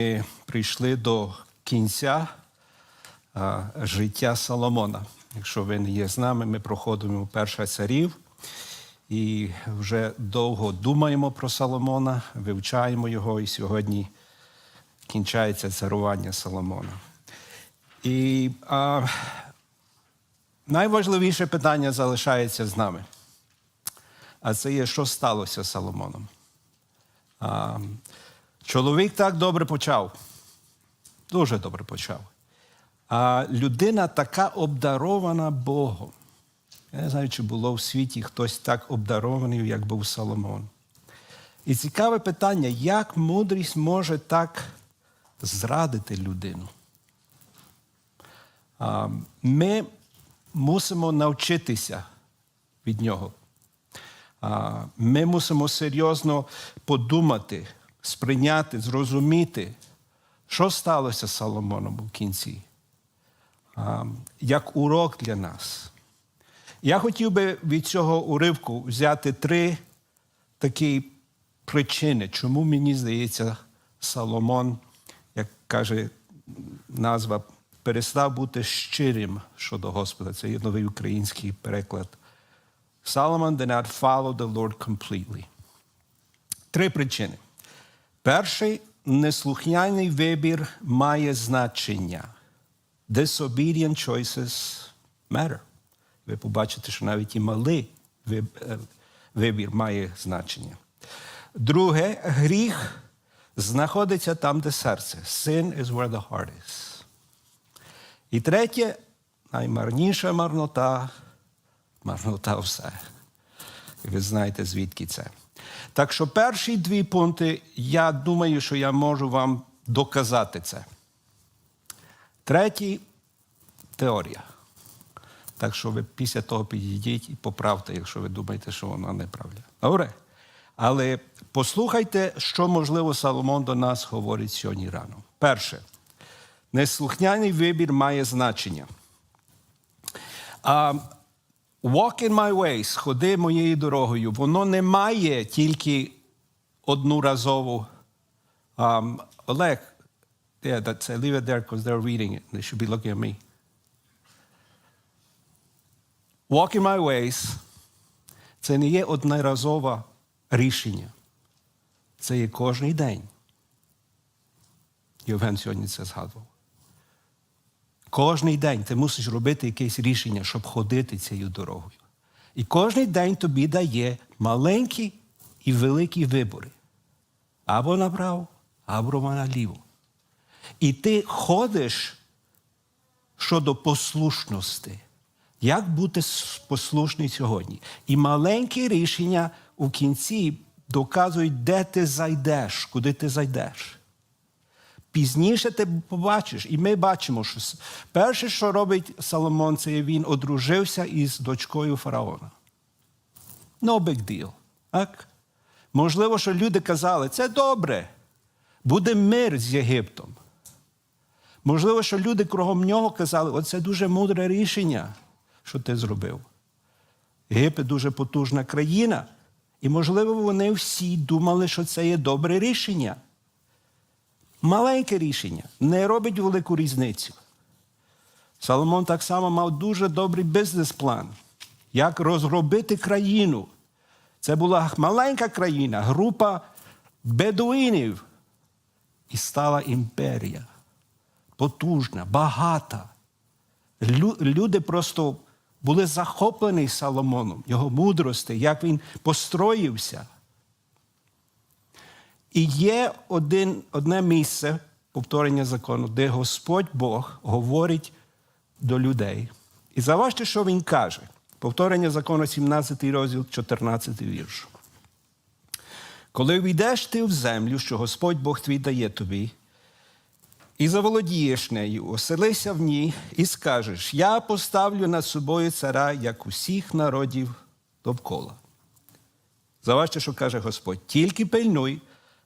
Ми прийшли до кінця а, життя Соломона. Якщо ви не є з нами, ми проходимо перша царів і вже довго думаємо про Соломона, вивчаємо його, і сьогодні кінчається царування Соломона. І а, найважливіше питання залишається з нами. А це є, що сталося з Соломоном. А, чоловік так добре почав. Дуже добре почав. А людина така обдарована Богом. Я не знаю, чи було в світі хтось так обдарований, як був Соломон. І цікаве питання, як мудрість може так зрадити людину? Ми мусимо навчитися від нього. Ми мусимо серйозно подумати, сприйняти, зрозуміти, що сталося з Соломоном у кінці, як урок для нас. Я хотів би від цього уривку взяти три такі причини, чому мені здається, Соломон, як каже назва, перестав бути щирим щодо Господа. Це є новий український переклад. Solomon did not follow the Lord completely. Три причини. Перший неслухняний вибір має значення. Disobedient choices matter. Ви побачите, що навіть і малий е, вибір має значення. Друге, гріх знаходиться там, де серце. Sin is where the heart is. І третє, наймарніша марнота марнота все. І ви знаєте, звідки це. Так що перші дві пункти, я думаю, що я можу вам доказати це. Третій теорія. Так що ви після того підійдіть і поправте, якщо ви думаєте, що вона неправда. Добре? Але послухайте, що, можливо, Соломон до нас говорить сьогодні рано. Перше, неслухняний вибір має значення. А, Walk in my ways, ходи моєю дорогою, воно не має тільки одноразову. Um, Олег, yeah, that's, I leave it there because they're reading it. They should be looking at me. Walk in my ways – це не є одноразове рішення. Це є кожний день. Євген сьогодні це згадував. Кожний день ти мусиш робити якесь рішення, щоб ходити цією дорогою. І кожний день тобі дає маленькі і великі вибори. Або направо, або наліво. І ти ходиш щодо послушності. Як бути послушний сьогодні? І маленькі рішення у кінці доказують, де ти зайдеш, куди ти зайдеш. Пізніше ти побачиш, і ми бачимо, що перше, що робить Соломон, це він одружився із дочкою фараона. No big deal. Так? Можливо, що люди казали, це добре, буде мир з Єгиптом. Можливо, що люди кругом нього казали, оце дуже мудре рішення, що ти зробив. Єгипет дуже потужна країна, і, можливо, вони всі думали, що це є добре рішення. Маленьке рішення не робить велику різницю. Соломон так само мав дуже добрий бізнес-план, як розробити країну. Це була маленька країна, група бедуїнів. І стала імперія. Потужна, багата. Лю- Люди просто були захоплені Соломоном, його мудрості, як він построївся. І є один, одне місце повторення закону, де Господь Бог говорить до людей. І заважте, що він каже. Повторення закону, 17 розділ, 14 вірш. Коли війдеш ти в землю, що Господь Бог твій дає тобі, і заволодієш нею, оселися в ній і скажеш: Я поставлю над собою цара, як усіх народів довкола. Заважте, що каже Господь, тільки пильнуй,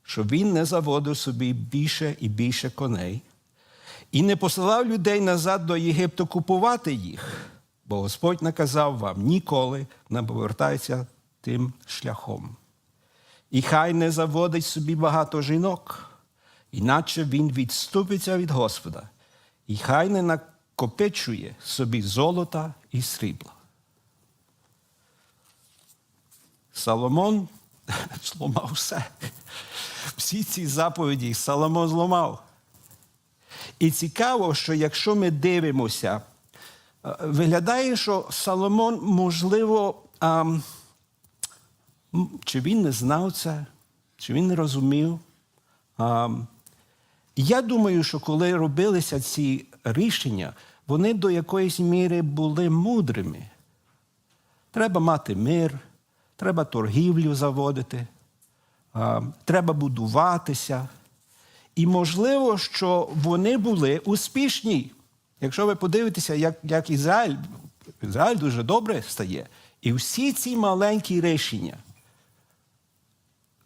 щоб він не заводив собі більше і більше коней, і не посилав людей назад до Єгипту купувати їх, бо Господь наказав вам ніколи не повертайся тим шляхом. І хай не заводить собі багато жінок, іначе він відступиться від Господа, і хай не накопичує собі золота і срібла. Соломон зламав все. Всі ці заповіді Соломон зламав. І цікаво, що якщо ми дивимося, е, виглядає, що Соломон, можливо, м, чи він не знав це, чи він не розумів. Ам, я думаю, що коли робилися ці рішення, вони до якоїсь міри були мудрими. Треба мати мир, треба торгівлю заводити, а, треба будуватися. І можливо, що вони були успішні. Якщо ви подивитеся, як, як Ізраїль, Ізраїль дуже добре стає. І всі ці маленькі рішення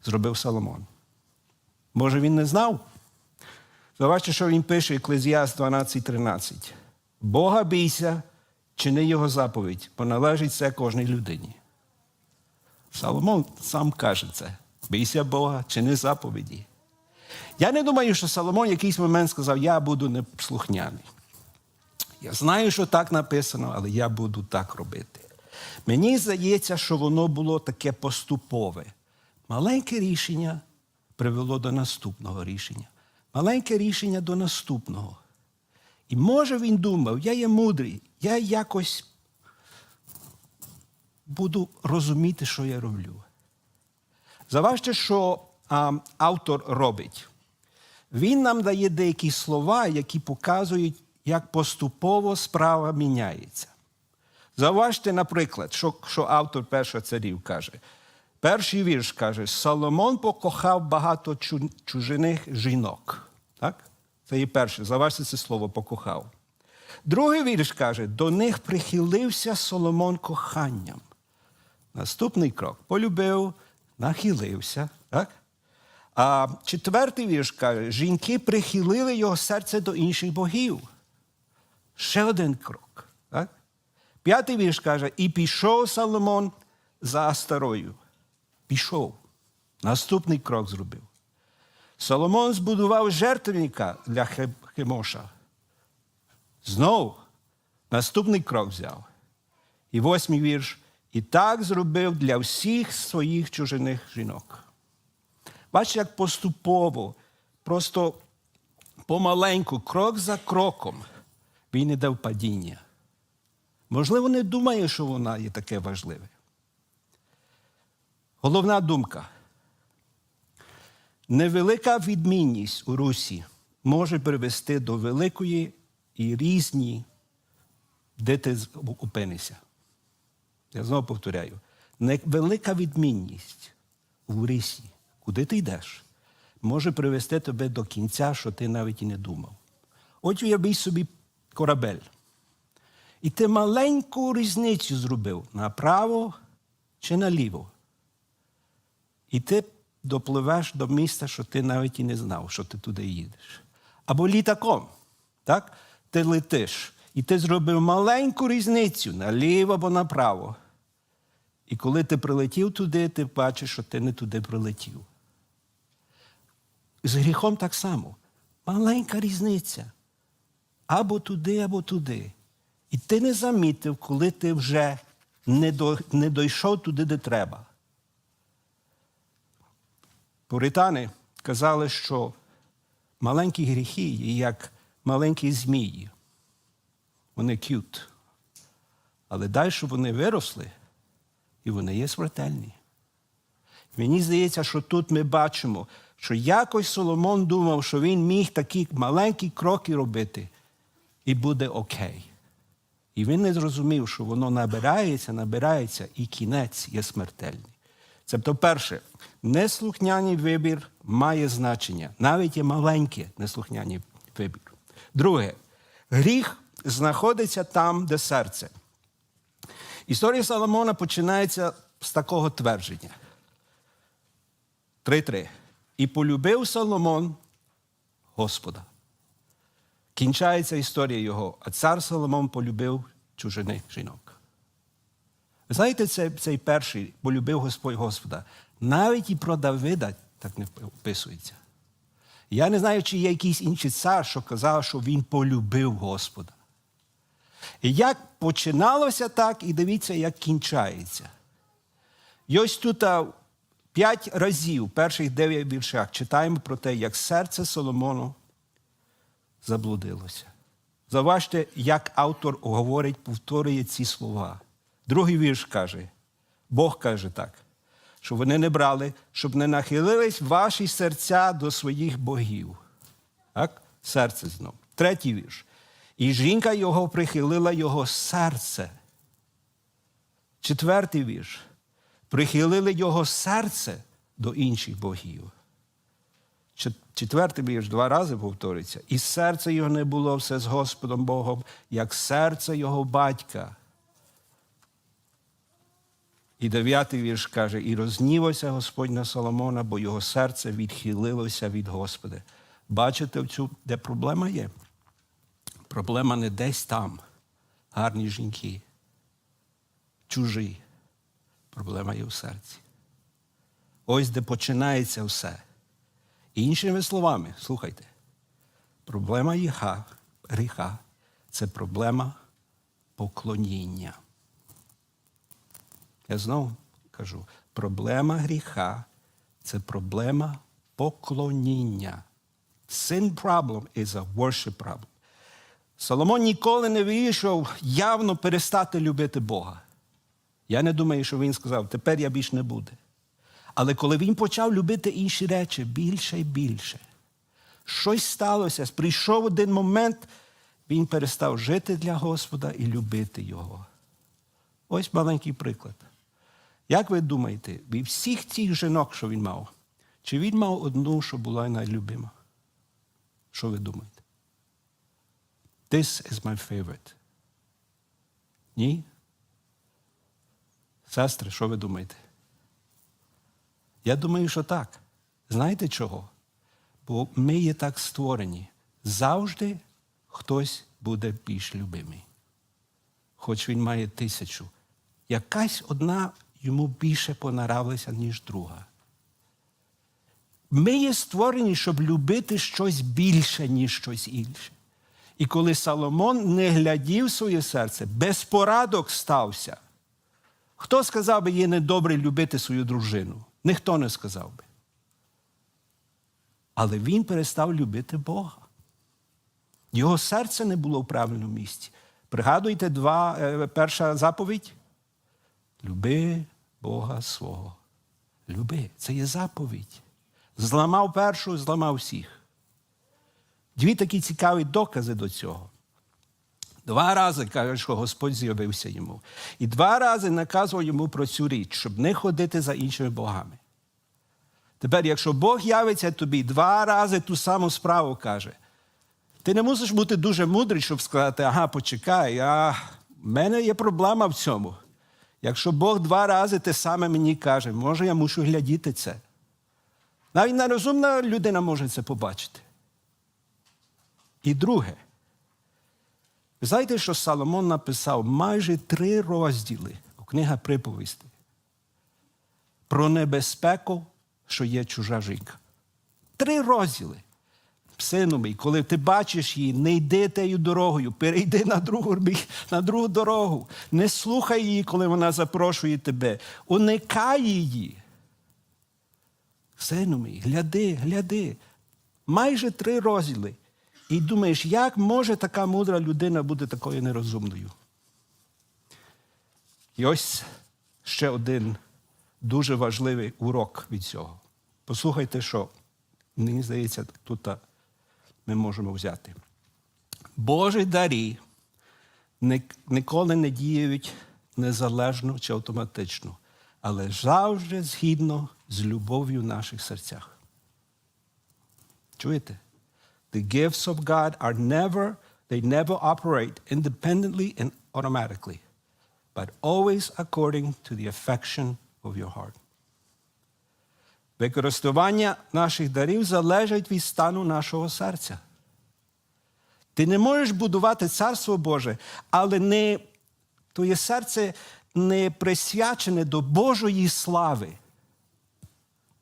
зробив Соломон. Може, він не знав? Бачите, що він пише Еклезіаст 12.13. Бога бійся, чини його заповідь, бо належить це кожній людині. Соломон сам каже це. Бійся Бога, чини заповіді. Я не думаю, що Соломон в якийсь момент сказав, я буду неслухняний. Я знаю, що так написано, але я буду так робити. Мені здається, що воно було таке поступове. Маленьке рішення привело до наступного рішення. Маленьке рішення до наступного. І може він думав, я є мудрий, я якось буду розуміти, що я роблю. Заважте, що а, автор робить. Він нам дає деякі слова, які показують, як поступово справа міняється. Заважте, наприклад, що, що автор першого царів каже. Перший вірш каже: Соломон покохав багато чу- чужиних жінок. Так? Це є перше. Заважте це слово покохав. Другий вірш каже: до них прихилився Соломон коханням. Наступний крок полюбив, нахилився. Так? А четвертий вірш каже: жінки прихилили його серце до інших богів. Ще один крок. Так? П'ятий вірш каже: і пішов Соломон за Астарою. Пішов. Наступний крок зробив. Соломон збудував жертвенника для Хемоша. Знов наступний крок взяв. І восьмий вірш. І так зробив для всіх своїх чужиних жінок. Бачите, як поступово, просто помаленьку, крок за кроком, він іде в падіння. Можливо, не думає, що вона є таке важливе. Головна думка. Невелика відмінність у Русі може привести до великої і різні, де ти опинишся. Я знову повторяю: невелика відмінність у рисі, куди ти йдеш, може привести тебе до кінця, що ти навіть і не думав. От уявій собі корабель. І ти маленьку різницю зробив направо чи наліво. І ти допливеш до міста, що ти навіть і не знав, що ти туди їдеш. Або літаком. Так? Ти летиш. І ти зробив маленьку різницю наліво або направо. І коли ти прилетів туди, ти бачиш, що ти не туди прилетів. З гріхом так само. Маленька різниця. Або туди, або туди. І ти не замітив, коли ти вже не, до, не дійшов туди, де треба. Пуритани казали, що маленькі гріхи є як маленькі змії. Вони к'ют. Але далі вони виросли, і вони є смертельні. Мені здається, що тут ми бачимо, що якось Соломон думав, що він міг такі маленькі кроки робити, і буде окей. І він не зрозумів, що воно набирається, набирається, і кінець є смертельний. Тобто, перше, неслухняний вибір має значення, навіть є маленький неслухняний вибір. Друге, гріх знаходиться там, де серце. Історія Соломона починається з такого твердження. 3.3. І полюбив Соломон Господа. Кінчається історія його, а цар Соломон полюбив чужини жінок. Ви знаєте, цей, цей перший полюбив Господь Господа. Навіть і про Давида так не вписується. Я не знаю, чи є якийсь інший цар, що казав, що він полюбив Господа. Як починалося так, і дивіться, як кінчається. І ось тут п'ять разів, перших дев'ять віршах, читаємо про те, як серце Соломону заблудилося. Заважте, як автор говорить, повторює ці слова. Другий вірш каже: Бог каже так, що вони не брали, щоб не нахилились ваші серця до своїх богів. Так? Серце знов. Третій вірш. І жінка його прихилила його серце. Четвертий вірш. Прихилили його серце до інших богів. Четвертий вірш два рази повториться. І серце його не було все з Господом Богом, як серце його батька. І дев'ятий вірш каже: І рознівався Господь на Соломона, бо його серце відхилилося від Господа. Бачите, де проблема є? Проблема не десь там, гарні жінки, чужі. Проблема є в серці. Ось де починається все. Іншими словами, слухайте, проблема гріха, гріха це проблема поклоніння. Я знову кажу, проблема гріха це проблема поклоніння. Sin problem is a worship problem. Соломон ніколи не вирішив явно перестати любити Бога. Я не думаю, що він сказав, тепер я більш не буду. Але коли він почав любити інші речі більше і більше, щось сталося, прийшов один момент, він перестав жити для Господа і любити Його. Ось маленький приклад. Як ви думаєте, від всіх цих жінок, що він мав, чи він мав одну, що була найлюбима? Що ви думаєте? This is my favorite. Ні? Сестри, що ви думаєте? Я думаю, що так. Знаєте чого? Бо ми є так створені. Завжди хтось буде більш любимий. Хоч він має тисячу. Якась одна йому більше понравилася, ніж друга. Ми є створені, щоб любити щось більше, ніж щось інше. І коли Соломон не глядів своє серце, безпорадок стався. Хто сказав би, є недобре любити свою дружину? Ніхто не сказав би. Але він перестав любити Бога. Його серце не було в правильному місці. Пригадуйте два, е, перша заповідь? Люби Бога свого. Люби. Це є заповідь. Зламав першу, зламав всіх. Дві такі цікаві докази до цього. Два рази каже, що Господь з'явився йому. І два рази наказував йому про цю річ, щоб не ходити за іншими богами. Тепер, якщо Бог явиться тобі два рази ту саму справу каже, ти не мусиш бути дуже мудрий, щоб сказати, ага, почекай, а в мене є проблема в цьому. Якщо Бог два рази те саме мені каже, може я мушу глядіти це. Навіть нерозумна людина може це побачити. І друге, ви знаєте, що Соломон написав майже три розділи у книга приповісти про небезпеку, що є чужа жінка. Три розділи. Сину мій, коли ти бачиш її, не йди тею дорогою, перейди на другу, на другу дорогу. Не слухай її, коли вона запрошує тебе. Уникай її. Сину мій, гляди, гляди. Майже три розділи. І думаєш, як може така мудра людина бути такою нерозумною? І ось ще один дуже важливий урок від цього. Послухайте, що мені здається, тут ми можемо взяти. Божі дарі ніколи не діють незалежно чи автоматично, але завжди згідно з любов'ю в наших серцях. Чуєте? The gifts of God are never, they never operate independently and automatically, but always according to the affection of your heart. Використання наших дарів залежить від стану нашого серця. Ти не можеш будувати царство Боже, але не, твоє серце не присвячене до Божої слави.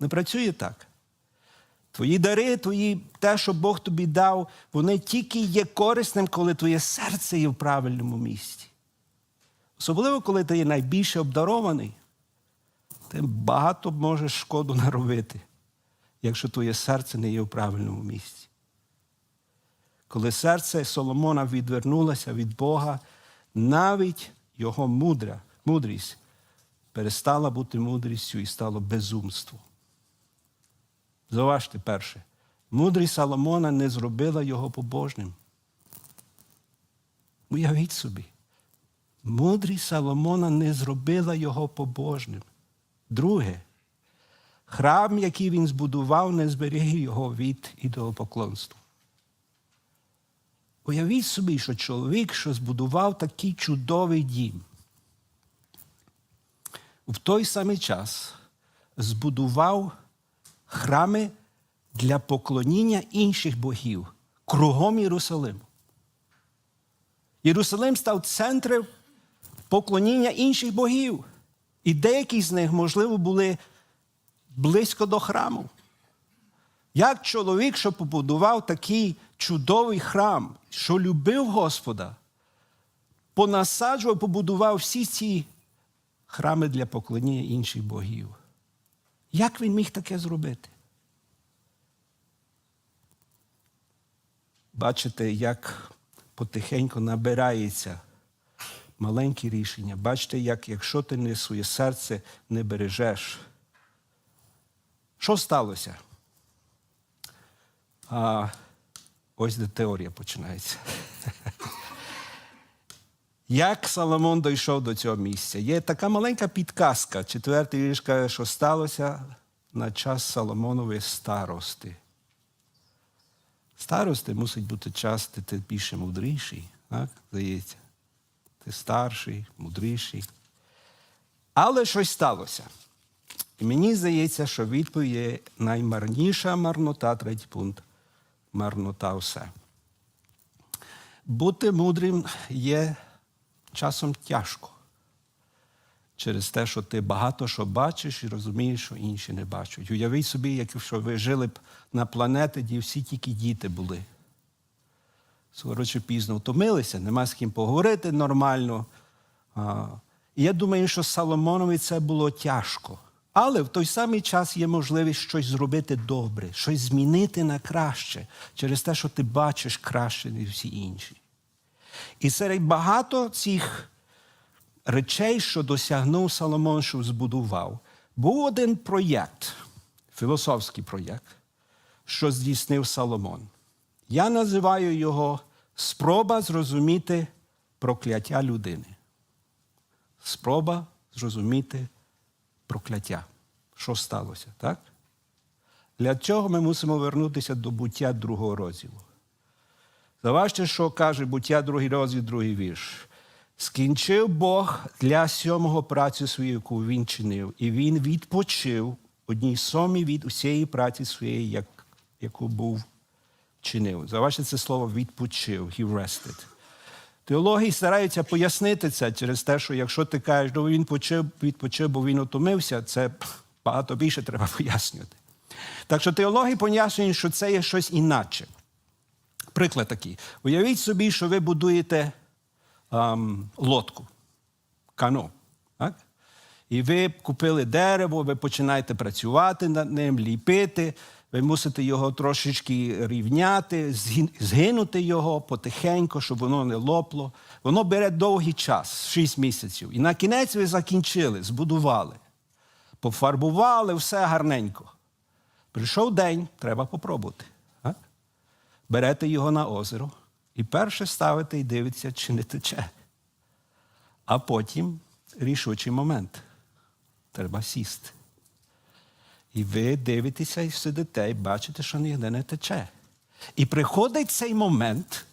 Не працює так. Твої дари, твої, те, що Бог тобі дав, вони тільки є корисним, коли твоє серце є в правильному місці. Особливо, коли ти є найбільше обдарований, ти багато можеш шкоду наробити, якщо твоє серце не є в правильному місці. Коли серце Соломона відвернулося від Бога, навіть його мудра, мудрість перестала бути мудрістю і стало безумством. Зауважте перше, мудрість Соломона не зробила його побожним. Уявіть собі, мудрість Соломона не зробила його побожним. Друге, храм, який він збудував, не зберіг його від ідолопоклонства. Уявіть собі, що чоловік, що збудував такий чудовий дім, в той самий час збудував храми для поклоніння інших богів кругом Єрусалиму. Єрусалим став центром поклоніння інших богів. І деякі з них, можливо, були близько до храму. Як чоловік, що побудував такий чудовий храм, що любив Господа, понасаджував, побудував всі ці храми для поклоніння інших богів. Як він міг таке зробити? Бачите, як потихеньку набирається маленькі рішення. Бачите, як якщо ти не своє серце не бережеш. Що сталося? А, ось де теорія починається. Як Соломон дійшов до цього місця? Є така маленька підказка. Четвертий вірш каже, що сталося на час Соломонової старости. Старости мусить бути час, де ти більше мудріший, так? здається. Ти старший, мудріший. Але щось сталося. І мені здається, що відповідь є наймарніша марнота, третій пункт марнота все. Бути мудрим є часом тяжко. Через те, що ти багато що бачиш і розумієш, що інші не бачать. Уявіть собі, якщо ви жили б на планеті, де всі тільки діти були. Чи пізно втомилися, нема з ким поговорити нормально. А, І я думаю, що Соломонові це було тяжко. Але в той самий час є можливість щось зробити добре, щось змінити на краще через те, що ти бачиш краще, ніж всі інші. І серед багато цих речей, що досягнув Соломон, що збудував, був один проєкт, філософський проєкт, що здійснив Соломон. Я називаю його спроба зрозуміти прокляття людини. Спроба зрозуміти прокляття. Що сталося, так? Для цього ми мусимо вернутися до буття другого розділу. Заважте, що каже буття другий розділ, другий вірш. Скінчив Бог для сьомого працю свою, яку він чинив, і він відпочив одній сомі від усієї праці своєї, як, яку був чинив. Заважте це слово відпочив, he rested. Теологи стараються пояснити це через те, що якщо ти кажеш, що він почив, відпочив, бо він утомився, це багато більше треба пояснювати. Так що теологи пояснюють, що це є щось інакше. Приклад такий. Уявіть собі, що ви будуєте ем, лодку, кано. Так? І ви купили дерево, ви починаєте працювати над ним, ліпити, ви мусите його трошечки рівняти, згинути його потихеньку, щоб воно не лопло. Воно бере довгий час, 6 місяців. І на кінець ви закінчили, збудували, пофарбували, все гарненько. Прийшов день, треба попробувати. Берете його на озеро і перше ставите і дивиться, чи не тече. А потім рішучий момент. Треба сісти. І ви дивитеся і сидите, і бачите, що ніде не тече. І приходить цей момент,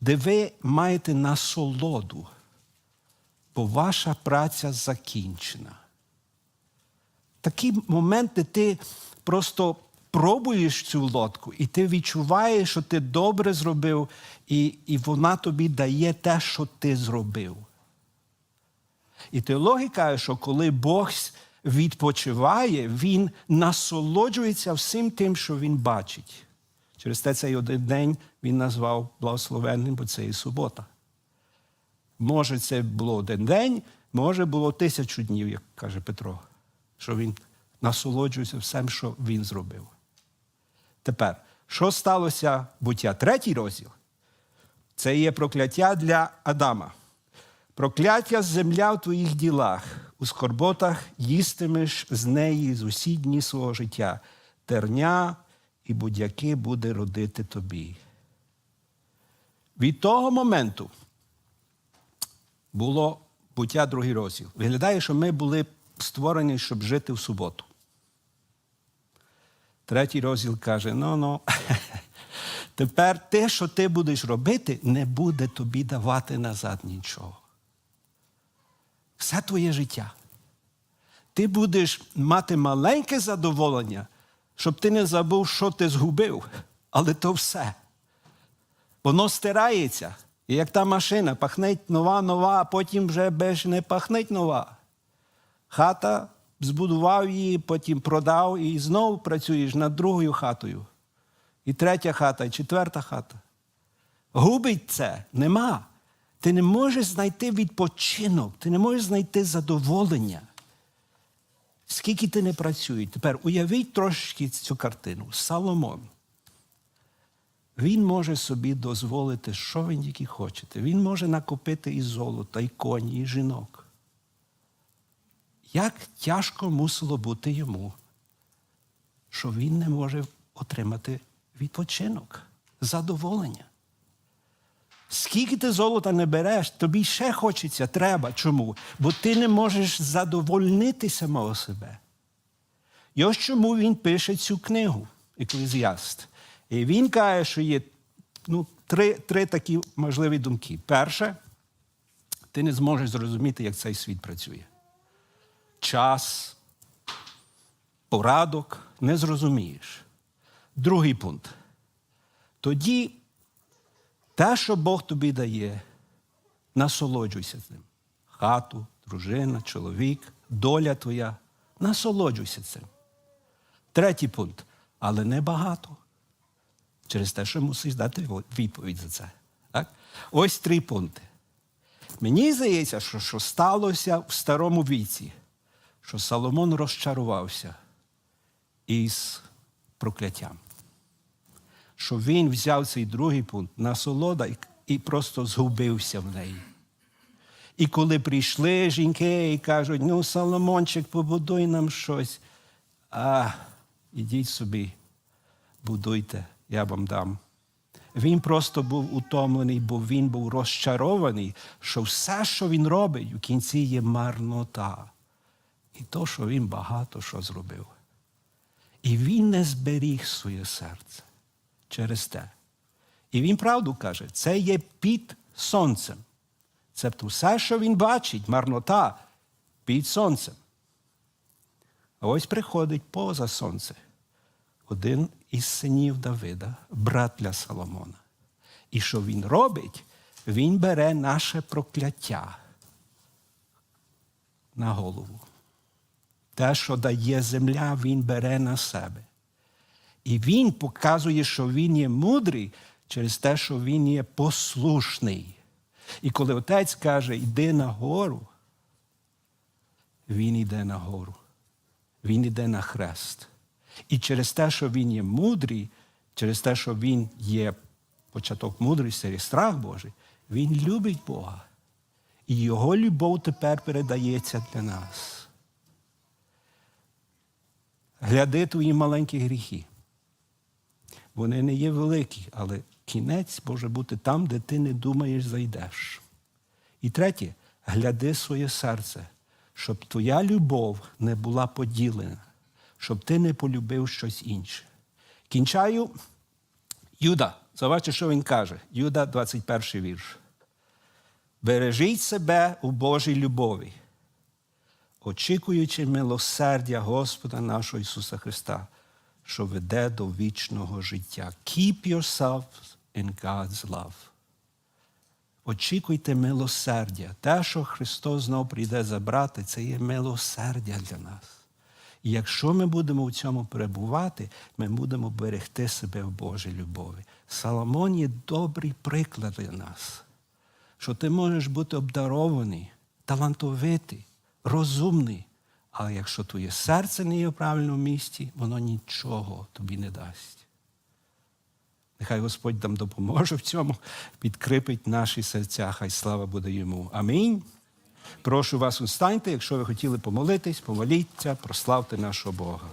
де ви маєте насолоду, бо ваша праця закінчена. Такий момент, де ти просто пробуєш цю лодку, і ти відчуваєш, що ти добре зробив, і, і вона тобі дає те, що ти зробив. І теологія каже, що коли Бог відпочиває, він насолоджується всім тим, що він бачить. Через те цей один день він назвав благословенним, бо це і субота. Може, це було один день, може, було тисячу днів, як каже Петро, що він насолоджується всім, що він зробив. Тепер, що сталося буття? Третій розділ це є прокляття для Адама. Прокляття земля в твоїх ділах, у скорботах їстимеш з неї з усі дні свого життя. Терня і будь-яки буде родити тобі. Від того моменту було буття другий розділ. Виглядає, що ми були створені, щоб жити в суботу. Третій розділ каже: ну ну, тепер те, що ти будеш робити, не буде тобі давати назад нічого. Все твоє життя. Ти будеш мати маленьке задоволення, щоб ти не забув, що ти згубив, але то все. Воно стирається. І як та машина, пахнеть нова, нова, а потім вже більше не пахнеть нова. Хата збудував її, потім продав і знову працюєш над другою хатою. І третя хата, і четверта хата. Губить це нема. Ти не можеш знайти відпочинок, ти не можеш знайти задоволення. Скільки ти не працюєш. Тепер уявіть трошки цю картину. Соломон. Він може собі дозволити, що він тільки хоче. Він може накопити і золота, і коні, і жінок. Як тяжко мусило бути йому, що він не може отримати відпочинок, задоволення. Скільки ти золота не береш, тобі ще хочеться, треба. Чому? Бо ти не можеш задовольнити самого себе. І ось чому він пише цю книгу, Еклезіаст. І він каже, що є ну, три, три такі можливі думки. Перше, ти не зможеш зрозуміти, як цей світ працює. Час, порадок не зрозумієш. Другий пункт. Тоді те, що Бог тобі дає, насолоджуйся з ним. Хату, дружина, чоловік, доля твоя. Насолоджуйся цим. Третій пункт. Але не багато. Через те, що мусиш дати відповідь за це. Так? Ось три пункти. Мені здається, що, що сталося в старому віці, що Соломон розчарувався із прокляттям що він взяв цей другий пункт насолода і, і просто згубився в неї. І коли прийшли жінки і кажуть, ну, Соломончик, побудуй нам щось, а ідіть собі, будуйте, я вам дам. Він просто був утомлений, бо він був розчарований, що все, що він робить, у кінці є марнота. І то, що він багато що зробив. І він не зберіг своє серце через те. І він правду каже, це є під сонцем. Тобто все, що він бачить, марнота під сонцем. А ось приходить поза сонце. Один із синів Давида, брат для Соломона. І що він робить? Він бере наше прокляття на голову. Те, що дає земля, він бере на себе. І він показує, що він є мудрий через те, що він є послушний. І коли отець каже, йди на гору, він йде на гору. Він йде на хрест. І через те, що він є мудрий, через те, що він є початок мудрості і страх Божий, він любить Бога. І його любов тепер передається для нас. Гляди твої маленькі гріхи. Вони не є великі, але кінець може бути там, де ти не думаєш, зайдеш. І третє, гляди своє серце, щоб твоя любов не була поділена, щоб ти не полюбив щось інше. Кінчаю Юда. Забачте, що він каже. Юда, 21 вірш. Бережіть себе у Божій любові, очікуючи милосердя Господа нашого Ісуса Христа що веде до вічного життя. Keep yourself in God's love. Очікуйте милосердя. Те, що Христос знов прийде забрати, це є милосердя для нас. І якщо ми будемо в цьому перебувати, ми будемо берегти себе в Божій любові. Соломон є добрий приклад для нас, що ти можеш бути обдарований, талантовитий, розумний. Але якщо твоє серце не є в правильному місці, воно нічого тобі не дасть. Нехай Господь нам допоможе в цьому, підкріпить наші серця, хай слава буде йому. Амінь. Прошу вас, устаньте, якщо ви хотіли помолитись, помоліться, прославте нашого Бога.